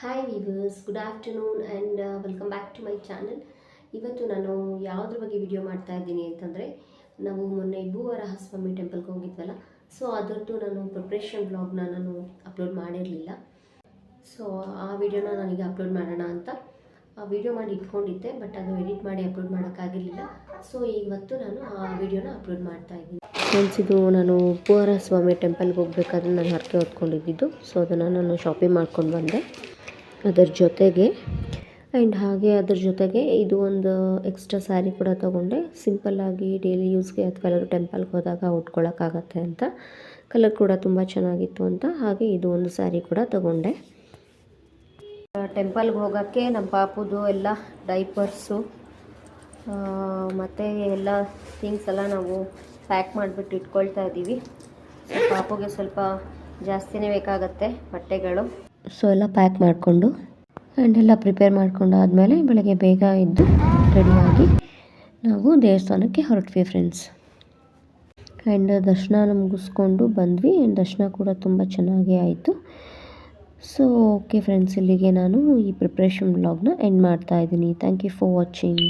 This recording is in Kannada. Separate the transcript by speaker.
Speaker 1: Hi viewers good afternoon and welcome back to my channel ಇವತ್ತು ನಾನು ಯಾವುದ್ರ ಬಗ್ಗೆ ವಿಡಿಯೋ ಮಾಡ್ತಾ ಇದ್ದೀನಿ ಅಂತಂದರೆ, ನಾವು ಮೊನ್ನೆ ಭೂವರಹ ಸ್ವಾಮಿ ಟೆಂಪಲ್ಗೆ ಹೋಗಿದ್ವಲ್ಲ ಸೊ ಅದರದ್ದು ನಾನು ಪ್ರಿಪ್ರೇಷನ್ ಬ್ಲಾಗ್ನ ನಾನು ಅಪ್ಲೋಡ್ ಮಾಡಿರಲಿಲ್ಲ. ಸೊ ಆ ವಿಡಿಯೋನ ನನಗೆ ಅಪ್ಲೋಡ್ ಮಾಡೋಣ ಅಂತ, ಆ ವಿಡಿಯೋ ಮಾಡಿ ಇಟ್ಕೊಂಡಿದ್ದೆ ಬಟ್ ಅದು ಎಡಿಟ್ ಮಾಡಿ ಅಪ್ಲೋಡ್ ಮಾಡೋಕ್ಕಾಗಿರಲಿಲ್ಲ. ಸೊ ಇವತ್ತು ನಾನು ಆ ವಿಡಿಯೋನ ಅಪ್ಲೋಡ್ ಮಾಡ್ತಾ ಇದ್ದೀನಿ. ಫ್ರೆಂಡ್ಸ್ ಇದು ನಾನು ಉಪಹಾರ ಸ್ವಾಮಿ ಟೆಂಪಲ್ಗೆ ಹೋಗ್ಬೇಕಾದ್ರೆ ನಾನು ಹರಕೆ ಹೊತ್ಕೊಂಡಿದ್ದು ಸೊ ಅದನ್ನು ನಾನು ಶಾಪಿಂಗ್ ಮಾಡ್ಕೊಂಡು ಬಂದೆ. ಅದರ ಜೊತೆಗೆ ಆ್ಯಂಡ್ ಹಾಗೆ ಅದ್ರ ಜೊತೆಗೆ ಇದು ಒಂದು ಎಕ್ಸ್ಟ್ರಾ ಸ್ಯಾರಿ ಕೂಡ ತೊಗೊಂಡೆ. ಸಿಂಪಲ್ಲಾಗಿ ಡೈಲಿ ಯೂಸ್ಗೆ ಅಥವಾ ಎಲ್ಲರೂ ಟೆಂಪಲ್ಗೆ ಹೋದಾಗ ಉಟ್ಕೊಳ್ಳೋಕ್ಕಾಗತ್ತೆ ಅಂತ. ಕಲರ್ ಕೂಡ ತುಂಬ ಚೆನ್ನಾಗಿತ್ತು ಅಂತ. ಹಾಗೆ ಇದು ಒಂದು ಸ್ಯಾರಿ ಕೂಡ ತೊಗೊಂಡೆ. ಟೆಂಪಲ್ಗೆ ಹೋಗೋಕ್ಕೆ ನಮ್ಮ ಪಾಪುದು ಎಲ್ಲ ಡೈಪರ್ಸು ಮತ್ತು ಎಲ್ಲ ಥಿಂಗ್ಸ್ ಎಲ್ಲ ನಾವು ಪ್ಯಾಕ್ ಮಾಡಿಬಿಟ್ಟು ಇಟ್ಕೊಳ್ತಾ ಇದ್ದೀವಿ ಪಾಪುಗೆ ಸ್ವಲ್ಪ ಜಾಸ್ತಿನೇ ಬೇಕಾಗತ್ತೆ ಬಟ್ಟೆಗಳು. ಸೊ ಎಲ್ಲ ಪ್ಯಾಕ್ ಮಾಡಿಕೊಂಡು ಆ್ಯಂಡ್ ಎಲ್ಲ ಪ್ರಿಪೇರ್ ಮಾಡ್ಕೊಂಡು ಆದಮೇಲೆ ಬೆಳಗ್ಗೆ ಬೇಗ ಎದ್ದು ರೆಡಿಯಾಗಿ ನಾವು ದೇವಸ್ಥಾನಕ್ಕೆ ಹೊರಟ್ವಿ ಫ್ರೆಂಡ್ಸ್ ಆ್ಯಂಡ್ ದರ್ಶನ ಮುಗಿಸ್ಕೊಂಡು ಬಂದ್ವಿ ಆ್ಯಂಡ್ ದರ್ಶನ ಕೂಡ ತುಂಬ ಚೆನ್ನಾಗಿ ಆಯಿತು. ಸೊ ಓಕೆ ಫ್ರೆಂಡ್ಸ್ ಇಲ್ಲಿಗೆ ನಾನು ಈ ಪ್ರಿಪ್ರೇಷನ್ ಬ್ಲಾಗ್ನ ಎಂಡ್ ಮಾಡ್ತಾ ಇದ್ದೀನಿ. Thank you for watching